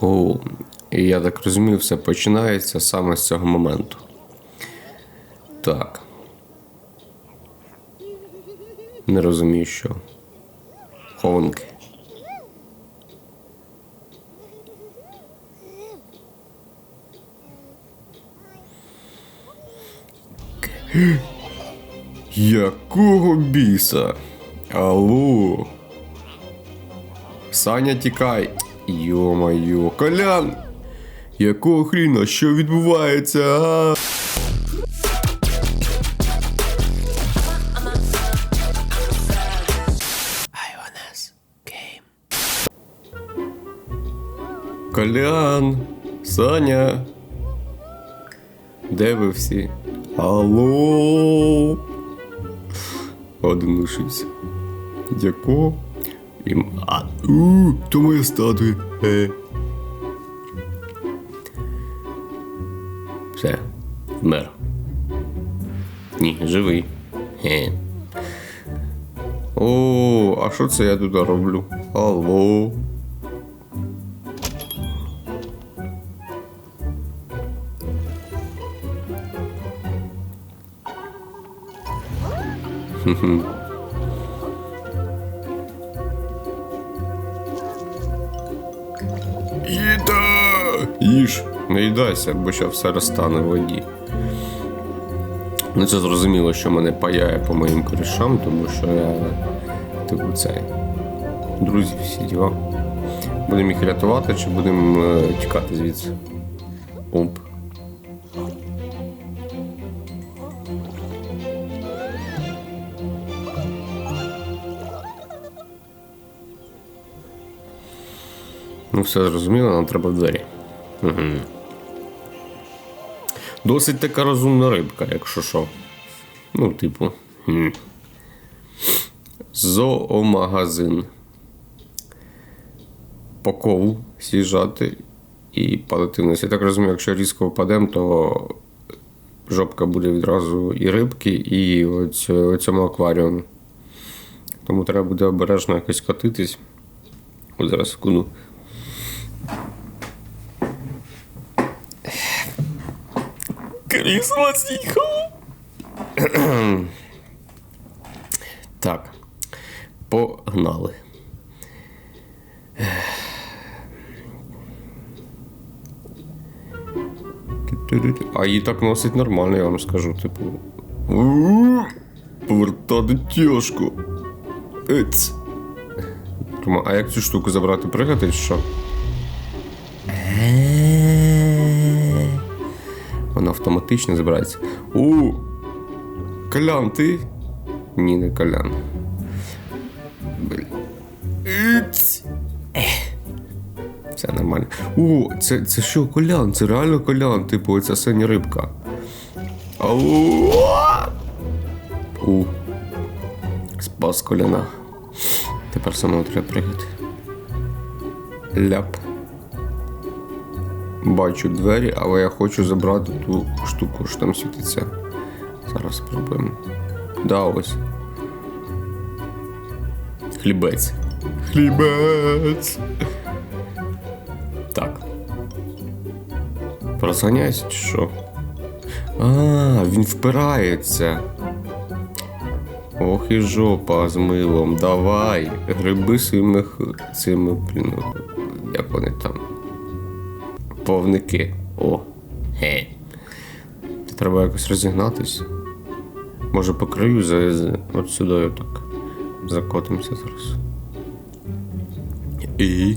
О, і я так розумію, все починається саме з цього моменту. Так. Не розумію, що. Хованки. Якого біса? Алло? Саня, тікай. Йо-майо, Колян! Якого хріна, що відбувається? А? Колян, Саня. Де ви всі? Алло. Один лишився. Якого? Ім... А, у, то моя статуя. Е. Все, вмер. Ні, живий. Е. О, а що це я тут роблю? Алло. Їда! Їж, не їдайся, бо ще все розтане в воді. Ну це зрозуміло, що мене паяє по моїм корішам, тому що я типу цей. Друзі, всі діла. Будемо їх рятувати чи будемо е, тікати звідси? Оп. Ну, все зрозуміло, нам треба в двері. Досить така розумна рибка, якщо що. Ну, типу. Зоомагазин. По колу сіжати і падати вниз. Я так розумію, якщо різко впадемо, то жопка буде відразу і рибки, і оць- цьому акваріумі. Тому треба буде обережно якось катитись. От зараз секунду. Крісло з'їхало. Так. Погнали. А її так носить нормально, я вам скажу, типу. «У, Повертати тяжко. Ець. А як цю штуку забрати, пригати, що? Вона автоматично збирається. У! Колян, ти? Ні, не колян. Блін. Все нормально. О, це, це що, колян? Це реально колян, типу, ця синя рибка. Ау! У. Спас коляна. Тепер самому треба пригати. Ляп. Бачу двері, але я хочу забрати ту штуку, що там світиться. Зараз спробуємо. Да, ось. Хлібець. Хлібець. Так. Розганяйся чи що? А, він впирається. Ох і жопа з милом. Давай. Гриби своїми цими, блін, як вони там. Повники. О. Ге. Треба якось розігнатись. Може по краю за, за от сюди так. Закотимося зараз. І.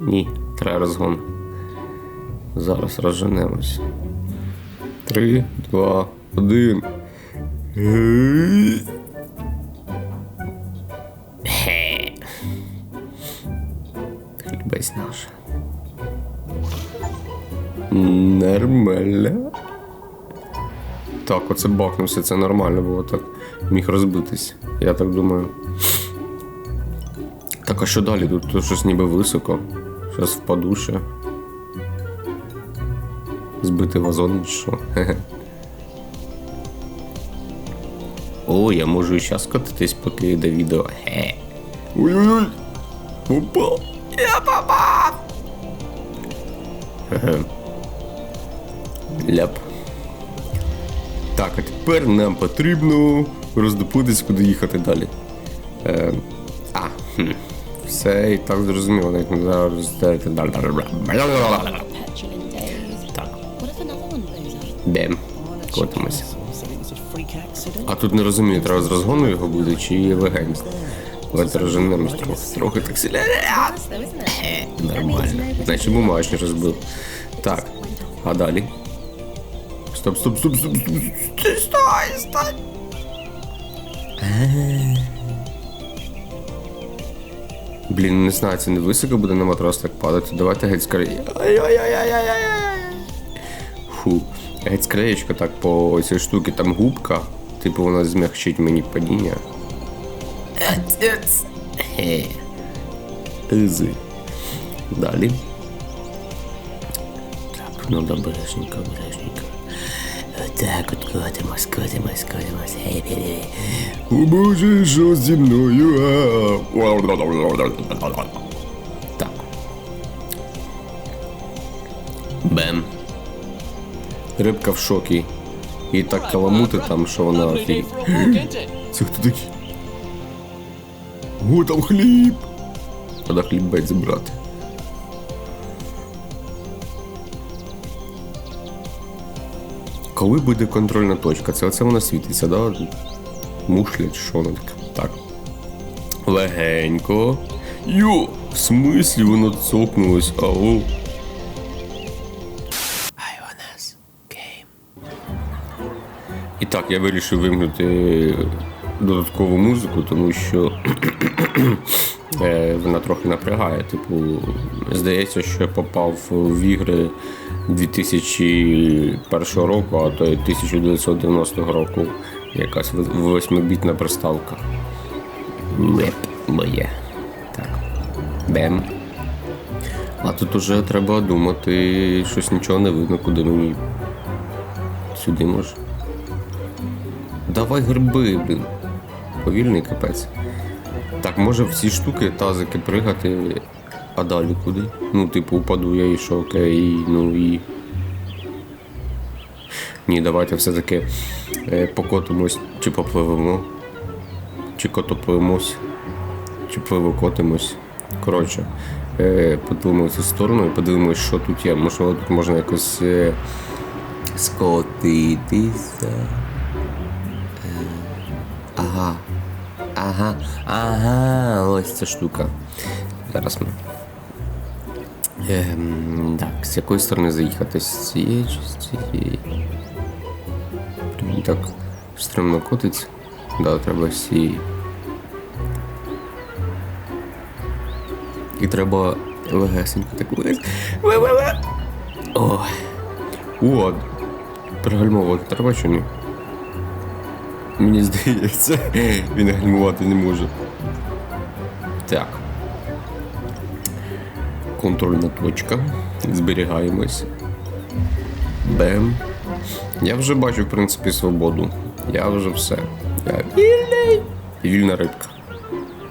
Ні, треба розгон. Зараз розженемось. Три, два, один. Хлібець наш. Нормально. Так, оце бахнувся, це нормально було так. Міг розбитись. Я так думаю. Так, а що далі? Тут, тут щось ніби високо. Зараз впаду ще. Збити вазон чи що. О, я можу і зараз кататись, поки йде відео. Хе. Ой-ой-ой. Попав! Я попав! Ляп. Так, а тепер нам потрібно роздопитись, куди їхати далі. Е, а, хм. Все і так зрозуміло, навіть не зараз. Так, бем. Accident. А тут не розумію, треба з розгону його буде чи легень. Давайте розженемо трохи. Трохи так сіля. Нормально. Наче бумажні розбив. Так, а далі? Стоп, стоп, стоп, стоп, стоп. Стой, стой, стой. Блін, не знаю, це не високо буде на матрос так падати. Давайте геть. Ай-яй-яй-яй-яй-яй. Фу. Геть скореєчко так по цій штуці там губка. Типу вона змягчить мені падіння. Отець. Хе. Далі. Так, ну обережненько, обережненько. Так, от котимось, котимось, котимось. О боже, що зі мною? Так. Бем. Рибка в шокі. І так каламути там, що вона? Це хто такий? О, там хліб. Треба хлібець забрати. Коли буде контрольна точка? Це оце вона світиться, да? Мушля чи що воно таке? Так. Легенько. Йо, в смислі воно цокнулось, ау. І так, я вирішив вимкнути додаткову музику, тому що е, вона трохи напрягає. Типу, здається, що я попав в ігри 2001 року, а то й 1990 року. Якась восьмибітна приставка. Леп моє. Так. Бем. А тут уже треба думати, щось нічого не видно, куди мені. Сюди може. Давай гриби, блін. Повільний капець. Так, може в ці штуки тазики пригати, а далі куди? Ну, типу, упаду я і що, окей, ну і. Ні, давайте все-таки е, покотимось чи попливемо. Чи котопливемось, чи пливокотимось. Коротше, е, подивимося цю сторону і подивимось, що тут є. Можливо, тут можна якось е, скотитися. Ага. Ага. Ага. Ось ця штука. Зараз ми. Ем, так, з якої сторони заїхати? З цієї чи з цієї? Так, стремно котиться. Да, треба з цієї. І треба легесенько так. Ве-ве-ве. О. О, пригальмовувати треба чи ні? Мені здається, він гальмувати не може. Так. Контрольна точка. Зберігаємось. Бем. Я вже бачу, в принципі, свободу. Я вже все. Я вільний. Вільна рибка.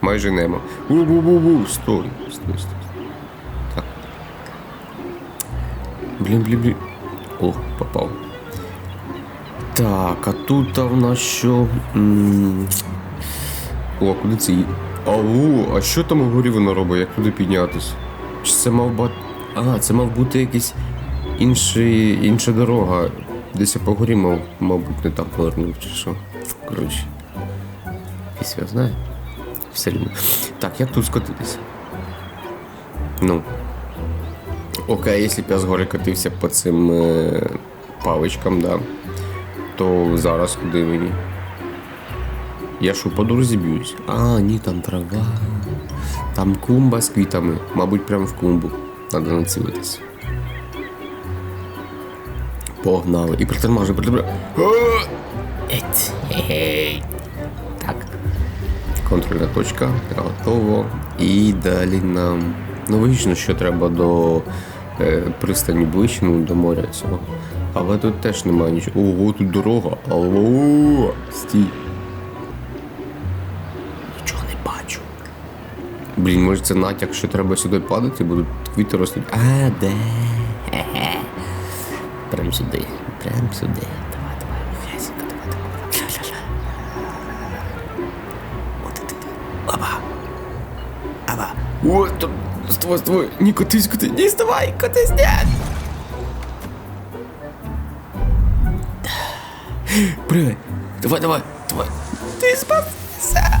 Майже нема. У-бу-бу-бу. Стой. Стой, стой. Так. Блін, блін, блін. О, попав. Так, а тут в нас що? О, куди це? ї- Ау, а що там угорі воно робить? Як туди піднятись? Чи це мав бути. А, це мав бути якийсь інший, інша дорога. Десь я по горі мав, мабуть, не там повернув, чи що. Коротше. Якийсь я знаю. Все рівно. Так, як тут скотитися? Ну. Окей, якщо б я згори катився по цим е, паличкам, да. То зараз куди мені? Я що, по дорозі б'юсь? А, ні, там трава. Там клумба з квітами. Мабуть, прямо в клумбу. Надо націлитись. Погнали. І. Еть, гей. Так. Контрольна точка. Готово. І далі нам. Ну, логічно, що треба до е, пристані ближче, ну, до моря цього. Але тут теж немає нічого. Ого, тут дорога. Алло, стій. Нічого не бачу. Блін, може це натяк, що треба сюди падати, будуть квіти ростуть. А, де? Прям сюди. Прям сюди. Давай, давай, Хесіка, давай, давай. От ти. Аба. Аба. О, тут ствой, ствой. Не котись, котись. Не вставай, котись, нет. Привет. Давай, давай, давай. Ты спасся.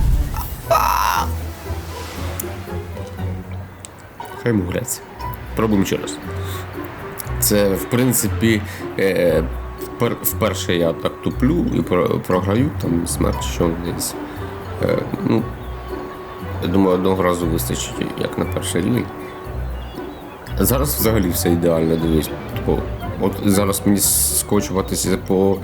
Хай йому греться. Пробуємо ще раз. Це, в принципі, е, впер, вперше я так туплю і про, програю там смерть, що десь. Е, ну, я думаю, одного разу вистачить, як на перший рівень. Зараз взагалі все ідеально дивись. От зараз мені скочуватися по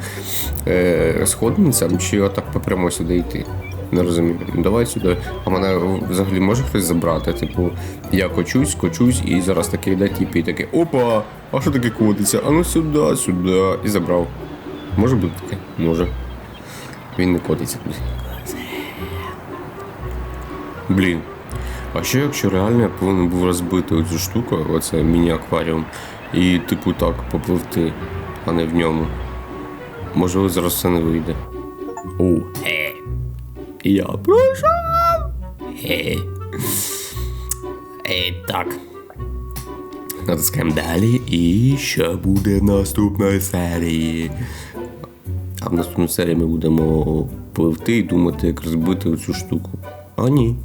е, сходницям, чи отак по прямо сюди йти. Не розумію. Ну, Давай сюди. А мене взагалі може хтось забрати? Типу, я кочусь, кочусь, і зараз таке йде тіп, і таке, опа, а що таке котиться? А ну сюди, сюди. І забрав. Може бути таке? Може. Він не котиться туди. Блін. А що якщо реально я повинен був розбити оцю штуку, оце міні-акваріум, і типу так попливти, а не в ньому. Можливо, зараз це не вийде. О, е. Я пройшов. Е. Е, так. Натискаємо далі. І що буде в наступної серії? А в наступній серії ми будемо пливти і думати, як розбити оцю штуку. А ні.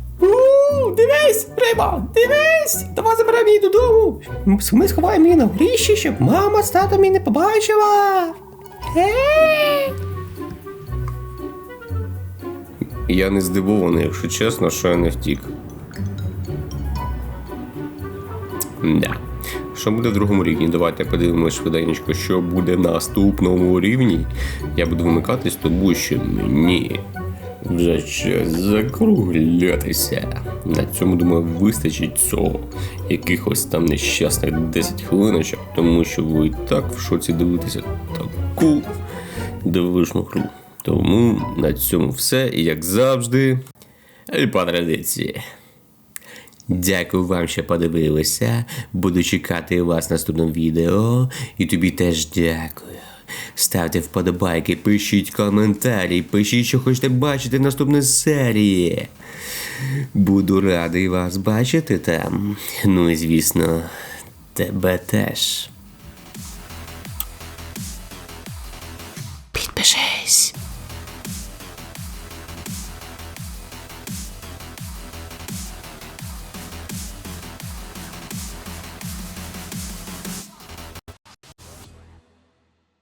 Дивись, риба, дивись! Давай заберемо її додому. Ми сховаємо її на горіщі, щоб мама з татом її не побачила. Я не здивований, якщо чесно, що я не втік. Да. Що буде в другому рівні? Давайте подивимось швиденько, що буде в наступному рівні. Я буду вимикатись, тому що мені вже час закруглятися. На цьому, думаю, вистачить цього якихось там нещасних 10 хвилиночок, тому що ви і так в шоці дивитеся таку дивишну гру. Тому на цьому все, і як завжди, і по традиції. Дякую вам, що подивилися. Буду чекати вас в наступному відео. І тобі теж дякую. Ставте вподобайки, пишіть коментарі, пишіть, що хочете бачити в наступній серії. Буду радий вас бачити там. Ну і звісно, тебе теж.